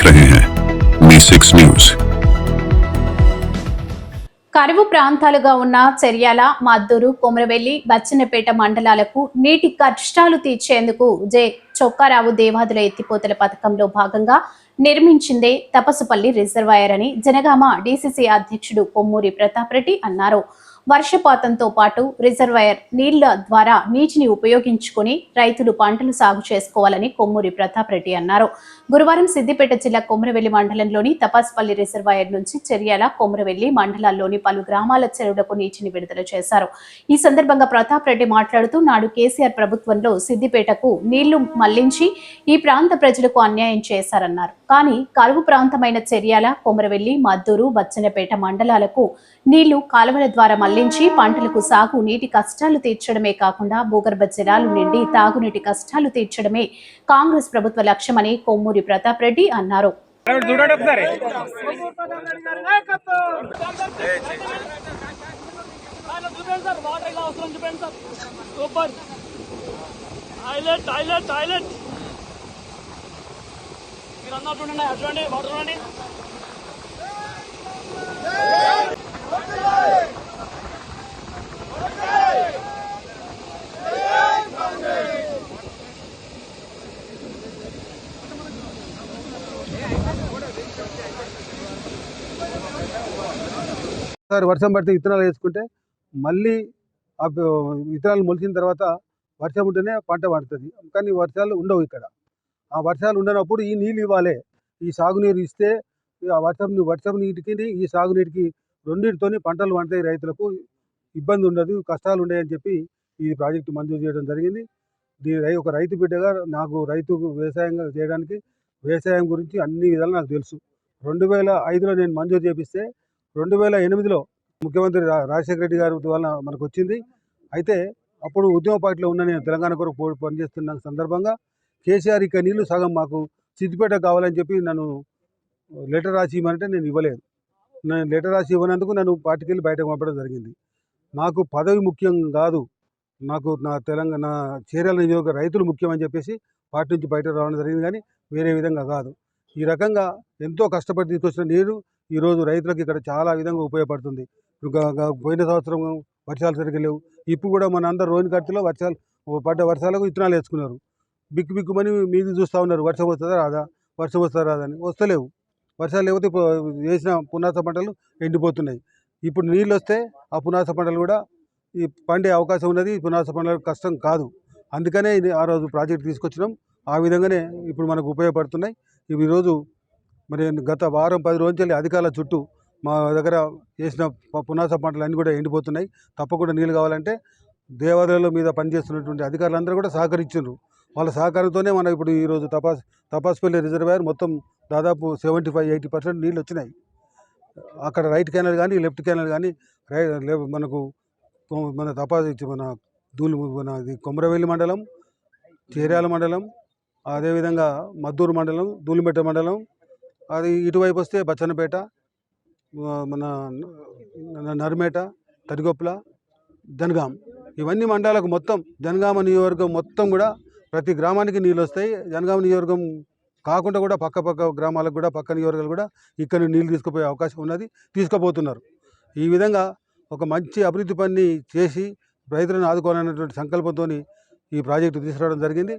देख रहे हैं मी सिक्स न्यूज కరువు ప్రాంతాలుగా ఉన్న చెర్యాల మద్దూరు కొమరవెల్లి బచ్చన్నపేట మండలాలకు నీటి కష్టాలు తీర్చేందుకు జె చొక్కారావు దేవాదుల ఎత్తిపోతల పథకంలో భాగంగా నిర్మించిందే తపసుపల్లి రిజర్వాయర్ అని జనగామ డీసీసీ అధ్యక్షుడు కొమ్మూరి ప్రతాప్ రెడ్డి అన్నారు వర్షపాతంతో పాటు రిజర్వాయర్ నీళ్ళ ద్వారా నీటిని ఉపయోగించుకుని రైతులు పంటలు సాగు చేసుకోవాలని కొమ్మూరి ప్రతాప్ రెడ్డి అన్నారు. గురువారం సిద్దిపేట జిల్లా కొమరవెల్లి మండలంలోని తపాస్పల్లి రిజర్వాయర్ నుంచి చెర్యాల కొమరవెల్లి మండలాల్లోని పలు గ్రామాల చెరువులకు నీటిని విడుదల చేశారు. ఈ సందర్భంగా ప్రతాప్ రెడ్డి మాట్లాడుతూ నాడు కేసీఆర్ ప్రభుత్వంలో సిద్దిపేటకు నీళ్ళు మళ్ళించి ఈ ప్రాంత ప్రజలకు అన్యాయం చేశారన్నారు. కానీ కరువు ప్రాంతమైన చెర్యాల కొమరవెల్లి మద్దూరు బచ్చన్నపేట మండలాలకు నీళ్ళు కాలువల ద్వారా మళ్ళించి పంటలకు సాగు నీటి కష్టాలు తీర్చడమే కాకుండా భూగర్భ జలాలు నిండి తాగునీటి కష్టాలు తీర్చడమే కాంగ్రెస్ ప్రభుత్వ లక్ష్యమని కొమ్మూరి ప్రతాప్ రెడ్డి అన్నారు. టాయిలెట్ టాయిలెట్ టాయిలెట్ మీరు అందరూ చూడండి వాటర్ చూడండి వర్షం పడితే విత్తనాలు వేసుకుంటే మళ్ళీ ఆ విత్తనాలు మొలిచిన తర్వాత వర్షం ఉంటేనే పంట పడుతుంది. కానీ వర్షాలు ఉండవు ఇక్కడ. ఆ వర్షాలు ఉండనప్పుడు ఈ నీళ్ళు ఇవ్వాలి. ఈ సాగునీరు ఇస్తే ఈ ఆ వర్షం వర్షం నీటికి ఈ సాగునీటికి రెండింటితోని పంటలు పండుతాయి రైతులకు. ఇబ్బంది ఉండదు కష్టాలు ఉండయని చెప్పి ఈ ప్రాజెక్టు మంజూరు చేయడం జరిగింది. దీని ఒక రైతు బిడ్డగా నాకు రైతు వ్యవసాయంగా చేయడానికి వ్యవసాయం గురించి అన్ని విధాలు నాకు తెలుసు. రెండు వేల ఐదులో నేను మంజూరు చేపిస్తే రెండు వేల ఎనిమిదిలో ముఖ్యమంత్రి రా- రాజశేఖర రెడ్డి గారి వల్ల మనకు వచ్చింది. అయితే అప్పుడు ఉద్యమ పార్టీలో ఉన్న నేను తెలంగాణ కొరకు పో- పనిచేస్తున్న సందర్భంగా కేసీఆర్ ఇక నీళ్ళు సగం మాకు సిద్దిపేట కావాలని చెప్పి నన్ను లెటర్ రాసి ఇవ్వమంటే నేను ఇవ్వలేదు. నేను లెటర్ రాసి ఇవ్వనందుకు నన్ను పార్టీకి వెళ్ళి బయటకు పంపడం జరిగింది. నాకు పదవి ముఖ్యం కాదు. నాకు నా తెలంగాణ నా చీరల నియోజక రైతులు ముఖ్యం అని చెప్పేసి పార్టీ నుంచి బయట రావడం జరిగింది కానీ వేరే విధంగా కాదు. ఈ రకంగా ఎంతో కష్టపడి తీసుకొచ్చిన నీరు ఈరోజు రైతులకు ఇక్కడ చాలా విధంగా ఉపయోగపడుతుంది. పోయిన సంవత్సరం వర్షాలు సరిగ్గా లేవు. ఇప్పుడు కూడా మన అందరు రోహిణి కట్టులో వర్షాలు పడ్డ వర్షాలకు విత్తనాలు వేసుకున్నారు. బిక్కు బిక్కుమని మీది చూస్తూ ఉన్నారు. వర్షం వస్తుందా రాదా? వర్షం వస్తుందా రాదా అని. వస్తలేవు. వర్షాలు లేకపోతే ఇప్పుడు వేసిన పునాస పంటలు ఎండిపోతున్నాయి. ఇప్పుడు నీళ్ళు వస్తే ఆ పునాస పంటలు కూడా ఈ పండే అవకాశం ఉన్నది. పునాస పంటలు కష్టం కాదు. అందుకనే ఇది ఆ రోజు ప్రాజెక్ట్ తీసుకొచ్చినాం. ఆ విధంగానే ఇప్పుడు మనకు ఉపయోగపడుతున్నాయి. ఇవి ఈరోజు మరి గత వారం పది రోజులు అధికారుల చుట్టూ మా దగ్గర చేసిన పునాస పంటలు అన్నీ కూడా ఎండిపోతున్నాయి. తప్పకుండా నీళ్ళు కావాలంటే దేవాలయాల మీద పనిచేస్తున్నటువంటి అధికారులందరూ కూడా సహకరించారు వాళ్ళ సహకారంతోనే మనం ఇప్పుడు ఈరోజు తపాస్ తపాస్పల్లి రిజర్వాయర్ మొత్తం దాదాపు సెవెంటీ ఫైవ్ ఎయిటీ పర్సెంట్ నీళ్ళు వచ్చినాయి. అక్కడ రైట్ కెనాల్ కానీ లెఫ్ట్ కెనాల్ కానీ రై మనకు మన తపాస్ మన దూలు మన కొమరవెల్లి మండలం చేర్యాల మండలం అదేవిధంగా మద్దూరు మండలం దూలిమెట్ట మండలం అది ఇటువైపు వస్తే బచ్చన్నపేట మన న- నర్మేట తరిగొప్పల జనగాం ఇవన్నీ మండలాలకు మొత్తం జనగామ నియోజకవర్గం మొత్తం కూడా ప్రతి గ్రామానికి నీళ్ళు వస్తాయి. జనగామ నియోజకవర్గం కాకుండా కూడా పక్క పక్క గ్రామాలకు కూడా పక్క నియోజకవర్గాలు కూడా ఇక్కడ నీళ్ళు తీసుకుపోయే అవకాశం ఉన్నది తీసుకుపోతున్నారు. ఈ విధంగా ఒక మంచి అభివృద్ధి పని చేసి రైతులను ఆదుకోవాలనేటువంటి సంకల్పంతో ఈ ప్రాజెక్టు తీసుకురావడం జరిగింది.